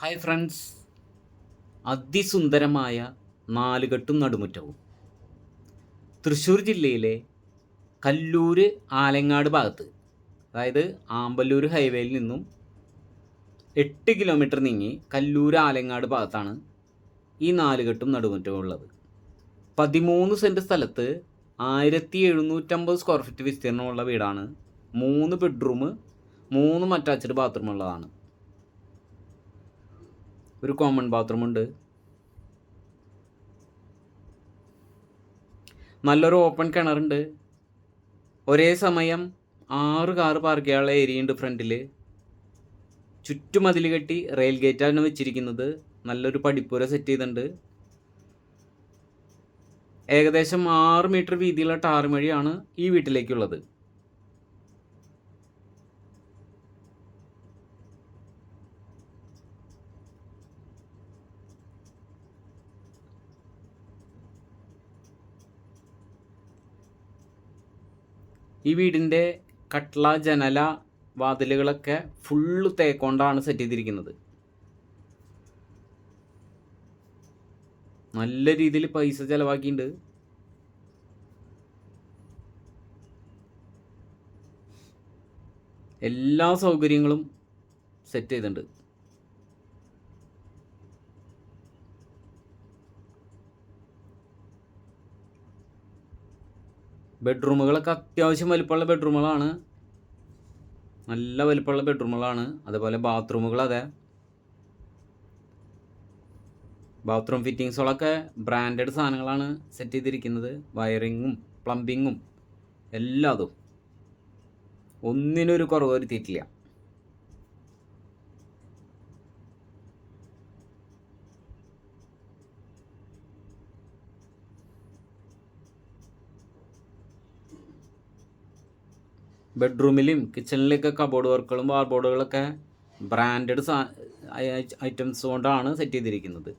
Hi friends അതിസുന്ദരമായ നാലുകെട്ടും നടുമുറ്റവും. തൃശ്ശൂർ ജില്ലയിലെ കല്ലൂര് ആലങ്ങാട് ഭാഗത്ത് അതായത് ആമ്പല്ലൂർ ഹൈവേയിൽ നിന്നും എട്ട് കിലോമീറ്റർ നീങ്ങി കല്ലൂർ ആലങ്ങാട് ഭാഗത്താണ് ഈ നാലുകെട്ടും നടുമുറ്റവും ഉള്ളത്. പതിമൂന്ന് സെന്റ് സ്ഥലത്ത് ആയിരത്തി എഴുന്നൂറ്റമ്പത് സ്ക്വയർ ഫീറ്റ് വിസ്തീർണമുള്ള വീടാണ്. മൂന്ന് ബെഡ്റൂം മൂന്ന് അറ്റാച്ച്ഡ് ബാത്റൂം ഉള്ളതാണ്. ഒരു കോമൺ ബാത്റൂം ഉണ്ട്. നല്ലൊരു ഓപ്പൺ കിണറുണ്ട് ഒരേ സമയം ആറ് കാറ് പാർക്ക് ചെയ്യാനുള്ള ഏരിയ ഉണ്ട് ഫ്രണ്ടിൽ. ചുറ്റുമതിൽ കെട്ടി റെയിൽ ഗേറ്റാണ് വെച്ചിരിക്കുന്നത്. നല്ലൊരു പടിപ്പുര സെറ്റ് ചെയ്തിട്ടുണ്ട്. ഏകദേശം ആറ് മീറ്റർ വീതിയുള്ള ടാർ വഴിയാണ് ഈ വീട്ടിലേക്കുള്ളത്. ഈ വീടിന്റെ കട്ട്ള ജനല വാതിലുകളൊക്കെ ഫുള്ള് തേക്കൊണ്ടാണ് സെറ്റ് ചെയ്തിരിക്കുന്നത്. നല്ല രീതിയിൽ പൈസ ചിലവാക്കിയിട്ടുണ്ട് എല്ലാ സൗകര്യങ്ങളും സെറ്റ് ചെയ്തിട്ടുണ്ട് ബെഡ്റൂമുകളൊക്കെ അത്യാവശ്യം വലിപ്പമുള്ള ബെഡ്റൂമുകളാണ്. നല്ല വലിപ്പമുള്ള ബെഡ്റൂമുകളാണ്. അതുപോലെ ബാത്റൂമുകൾ അതെ. ബാത്റൂം ഫിറ്റിങ്സുകളൊക്കെ ബ്രാൻഡഡ് സാധനങ്ങളാണ് സെറ്റ് ചെയ്തിരിക്കുന്നത്. വയറിങ്ങും പ്ലംബിങ്ങും എല്ലാതും. ഒന്നിനൊരു കുറവ് വരുത്തിയിട്ടില്ല. ബെഡ്റൂമിലും കിച്ചണിലൊക്കെ കബോർഡ് വർക്കുകളും വാർബോർഡുകളൊക്കെ ബ്രാൻഡഡ് ഐറ്റംസ് കൊണ്ടാണ് സെറ്റ് ചെയ്തിരിക്കുന്നത്.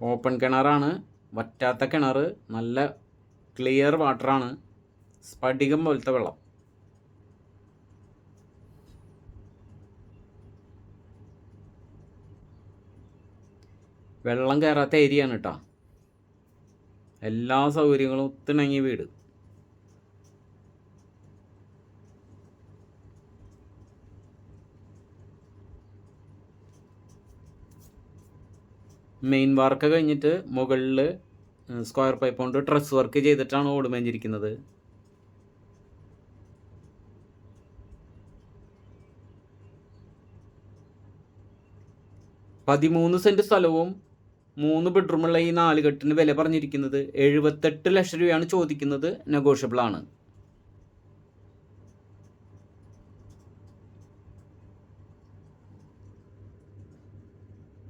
ഓപ്പൺ കിണറാണ്. വറ്റാത്ത കിണർ നല്ല ക്ലിയർ വാട്ടറാണ്. സ്പടികം പോലത്തെ വെള്ളം. വെള്ളം കയറാത്ത ഏരിയ ആണ് കേട്ടോ എല്ലാ സൗകര്യങ്ങളും ഒത്തിണങ്ങിയ വീട്. മെയിൻ വർക്ക് കഴിഞ്ഞിട്ട് മുകളിൽ സ്ക്വയർ പൈപ്പ് കൊണ്ട് ട്രസ് വർക്ക് ചെയ്തിട്ടാണ് ഓട് മേഞ്ഞിരിക്കുന്നത്. പതിമൂന്ന് സെന്റ് സ്ഥലവും മൂന്ന് ബെഡ്റൂമുള്ള ഈ നാല് കെട്ടിന് വില പറഞ്ഞിരിക്കുന്നത് എഴുപത്തെട്ട് ലക്ഷം രൂപയാണ് ചോദിക്കുന്നത് നെഗോഷ്യബിൾ ആണ്.